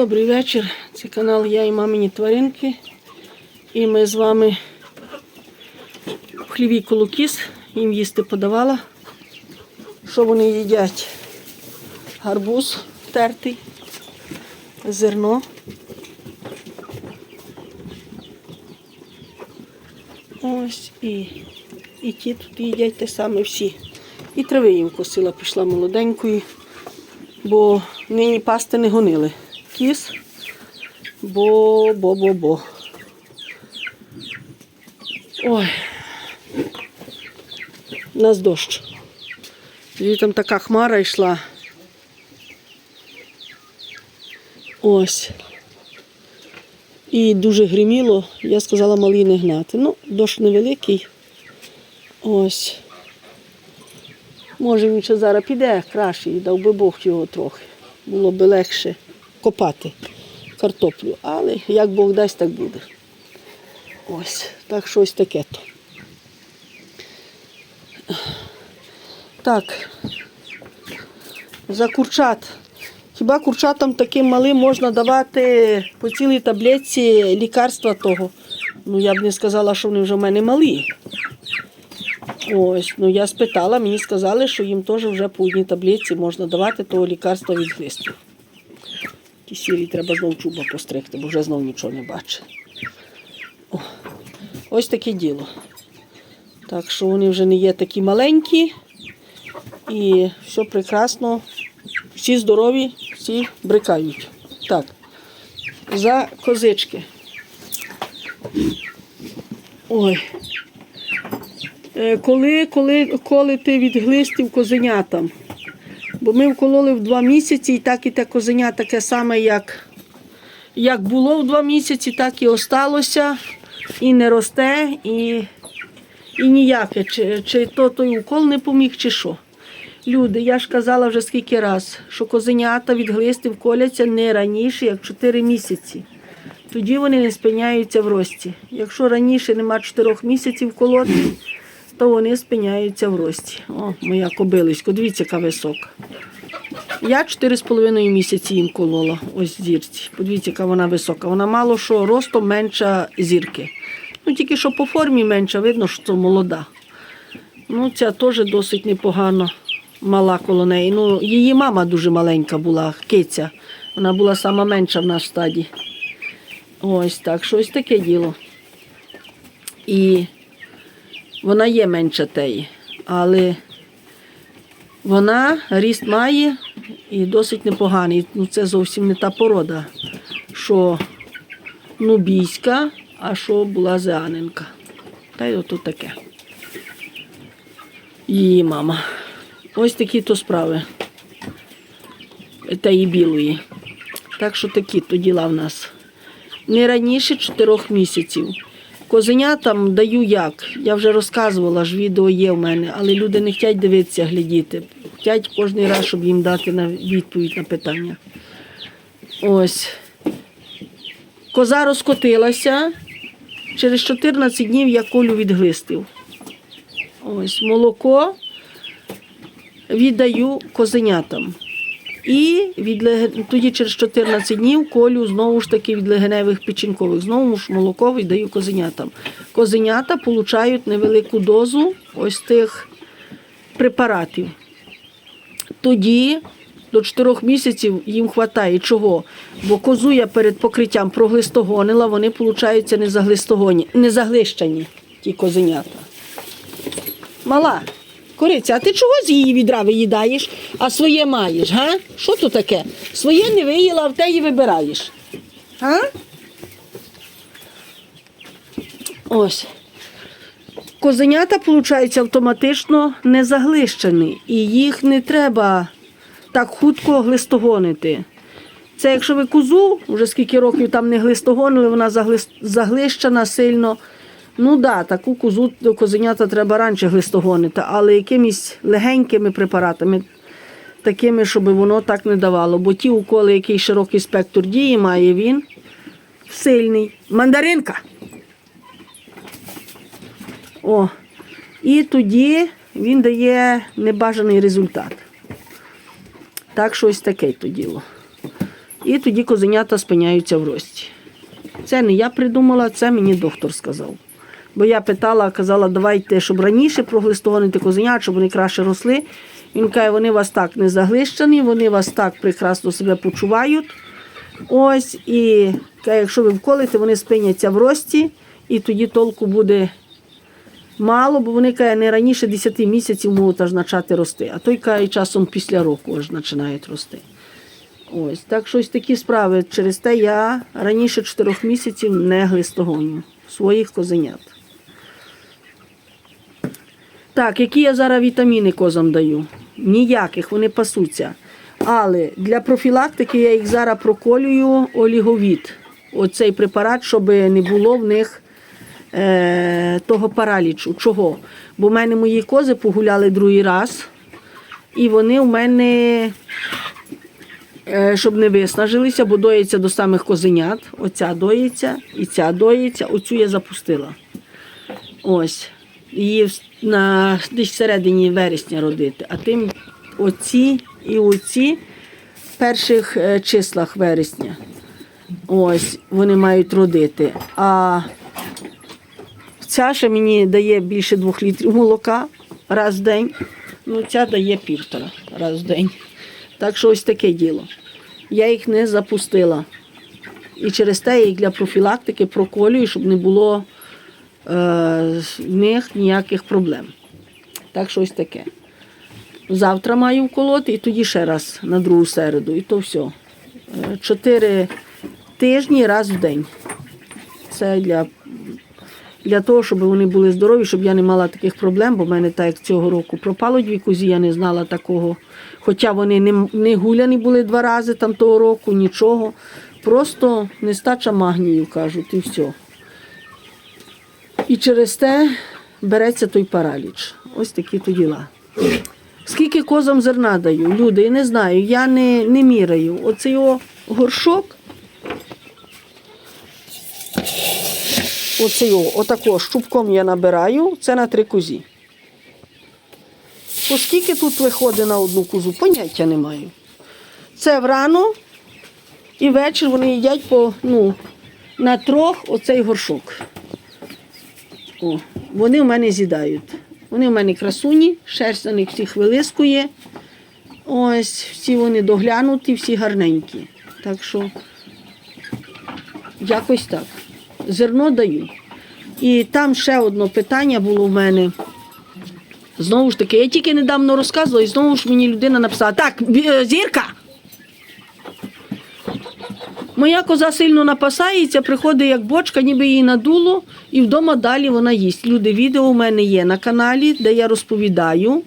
Добрий вечір. Це канал Я і мамині тваринки. І ми з вами в хліві колокіс. Їм їсти подавала. Що вони їдять? Гарбуз тертий, зерно. Ось і, і ті тут їдять те саме всі. І трави їм косила, пішла молоденькою, бо нині пасти не гонили. Кіс, бо, бо, бо, бо. Ой. У нас дощ. Тоді там така хмара йшла. Ось. І дуже гриміло, я сказала малий не гнати. Ну, дощ невеликий. Ось. Може він ще зараз піде краще дав би Бог його трохи. Було би легше копати картоплю. Але як Бог дасть, так буде. Ось, так щось таке то. Так. За курчат. Хіба курчатам таким малим можна давати по цілій таблетці лікарства того? Ну, я б не сказала, що вони вже в мене малі. Ось, ну я спитала, мені сказали, що їм теж вже по одній таблетці можна давати того лікарства від глисту. Ті сірі треба знову чуба постригти, бо вже знову нічого не бачить. О, ось таке діло. Так що вони вже не є такі маленькі. І все прекрасно. Всі здорові, всі брикають. Так. За козички. Ой. Е, Коли, коли колити від глистів козенятам? Бо ми вкололи в два місяці, і так і те козеня таке саме, як, як було в два місяці, так і осталося. І не росте, і, і ніяке. Чи, чи то той укол не поміг, чи що. Люди, я ж казала вже скільки раз, що козенята від глистів коляться не раніше, як 4 місяці. Тоді вони не спиняються в рості. Якщо раніше нема 4 місяців колоти, то вони спиняються в рості. О, моя кобилисько, дивіться, яка висока. Я 4,5 місяці їм колола, ось зірці. Подивіться, яка вона висока. Вона мало що ростом менша зірки. Ну, тільки що по формі менша, видно, що це молода. Ну, ця теж досить непогано мала коло неї. Ну, її мама дуже маленька була, киця. Вона була сама менша в нас стаді. Ось так, щось таке діло. І вона є менша теї, але вона ріст має і досить непоганий. Ну, це зовсім не та порода, що нубійська, а що була зеаненка. Та й ото таке. Її мама. Ось такі то справи. Та і білої. Так що такі то діла в нас. Не раніше 4 місяців. Козенятам даю як. Я вже розказувала, ж відео є в мене, але люди не хочуть дивитися, глядіти. Хочуть кожен раз, щоб їм дати на відповідь на питання. Ось. Коза розкотилася. Через 14 днів я колю від глистів. Ось молоко віддаю козенятам. І від, тоді через 14 днів колю знову ж таки від легеневих печінкових. Знову ж молоко віддаю козенятам. Козенята получають невелику дозу ось тих препаратів. Тоді до 4 місяців їм вистачає. Чого? Бо козу я перед покриттям проглистогонила, вони, виходить, не заглистогоні, не заглищені, ті козенята. Мала, кориця, а ти чого з її відра виїдаєш, а своє маєш, га? Що то таке? Своє не виїла, а в те і вибираєш. Га? Ось. Козенята, виходить, автоматично не заглищені, і їх не треба так хутко глистогонити. Це якщо ви козу, вже скільки років там не глистогонили, вона заглищена сильно. Ну так, да, таку козу козенята треба раніше глистогонити, але якимись легенькими препаратами, такими, щоб воно так не давало. Бо ті уколи, який широкий спектр дії має він, сильний. Мандаринка. О. І тоді він дає небажаний результат. Так, щось таке то діло. І тоді козенята спиняються в рості. Це не я придумала, це мені доктор сказав. Бо я питала, казала, давайте, щоб раніше проглистованити козенят, щоб вони краще росли. Він каже, вони вас так не заглищені, вони вас так прекрасно себе почувають. Ось, і каже, якщо ви вколите, вони спиняться в рості, і тоді толку буде мало, бо вони каже, не раніше 10 місяців можуть аж почати рости. А той каже, часом після року аж починають рости. Ось, так щось такі справи. Через те я раніше 4 місяців не глистогоню своїх козенят. Так, які я зараз вітаміни козам даю? Ніяких, вони пасуться. Але для профілактики я їх зараз проколюю оліговіт. Оцей препарат, щоб не було в них е, того паралічу. Чого? Бо в мене мої кози погуляли другий раз, і вони в мене, е, щоб не виснажилися, бо доїться до самих козенят. Оця доїться і ця доїться, оцю я запустила. Ось. Її на десь середині вересня родити. А тим оці і оці в перших е, числах вересня. Ось вони мають родити. А ця ще мені дає більше двох літрів молока раз в день. Ну, ця дає півтора раз в день. Так що ось таке діло. Я їх не запустила. І через те я їх для профілактики проколюю, щоб не було е, в них ніяких проблем. Так що ось таке. Завтра маю вколоти і тоді ще раз на другу середу. І то все. Чотири тижні раз в день. Це для, для того, щоб вони були здорові, щоб я не мала таких проблем, бо в мене так як цього року пропало дві кузі, я не знала такого. Хоча вони не, не гуляні були два рази там того року, нічого. Просто нестача магнію, кажуть, і все. І через те береться той параліч. Ось такі то діла. Скільки козам зерна даю? Люди, я не знаю, я не, не міряю. Оцей його горшок. Оцей його, отако щупком я набираю, це на три кузі. Оскільки тут виходить на одну кузу, поняття не маю. Це врано і вечір вони їдять по, ну, на трьох оцей горшок. О, вони в мене з'їдають. Вони в мене красуні, шерсть на них всіх вилискує. Ось, всі вони доглянуті, всі гарненькі. Так що якось так. Зерно даю. І там ще одне питання було в мене. Знову ж таки, я тільки недавно розказувала, і знову ж мені людина написала: так, е, зірка. Моя коза сильно напасається, приходить як бочка, ніби її надуло, і вдома далі вона їсть. Люди, відео у мене є на каналі, де я розповідаю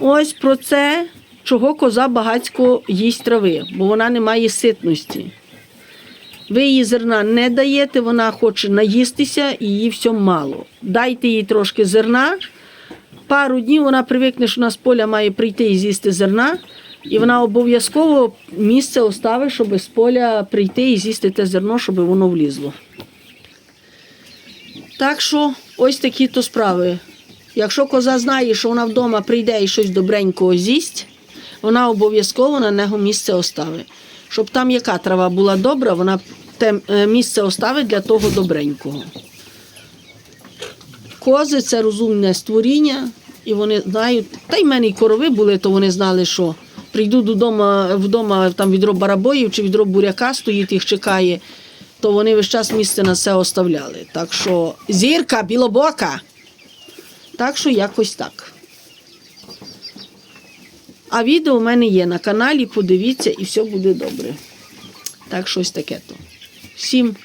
ось про це, чого коза багацько їсть трави, бо вона не має ситності. Ви їй зерна не даєте, вона хоче наїстися і їй все мало. Дайте їй трошки зерна. Пару днів вона привикне, що вона з поля має прийти і з'їсти зерна, і вона обов'язково місце оставить, щоб з поля прийти і з'їсти те зерно, щоб воно влізло. Так що ось такі то справи. Якщо коза знає, що вона вдома прийде і щось добренького з'їсть, вона обов'язково на нього місце оставить. Щоб там яка трава була добра, вона те е, місце оставить для того добренького. Кози це розумне створіння, і вони знають, та й в мене і корови були, то вони знали, що прийду додому, вдома там відро барабоїв чи відро буряка стоїть, їх чекає, то вони весь час місце на це оставляли. Так що зірка білобока. Так що якось так. А відео в мене є на каналі, подивіться і все буде добре. Так, щось таке то. Всім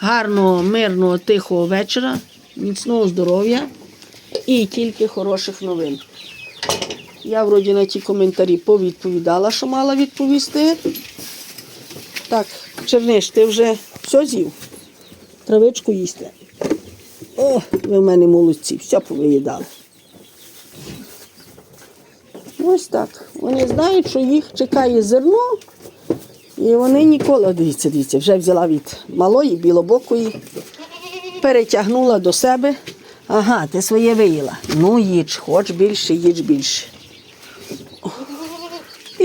гарного, мирного, тихого вечора, міцного здоров'я і тільки хороших новин. Я вроді на ті коментарі повідповідала, що мала відповісти. Так, Черниш, ти вже все з'їв? Травичку їсти. О, ви в мене молодці, все повиїдали. Ось так. Вони знають, що їх чекає зерно, і вони ніколи, дивіться, дивіться, вже взяла від малої, білобокої, перетягнула до себе. Ага, ти своє виїла. Ну, їдж, хоч більше, їдж більше.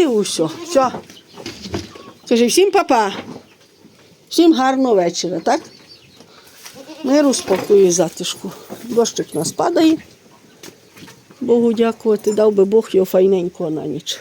І усе. Все. Скажи всім папа. Всім гарного вечора, так? Миру, спокою і затишку. Дощик у нас падає. Богу дякувати, дав би Бог його файненького на ніч.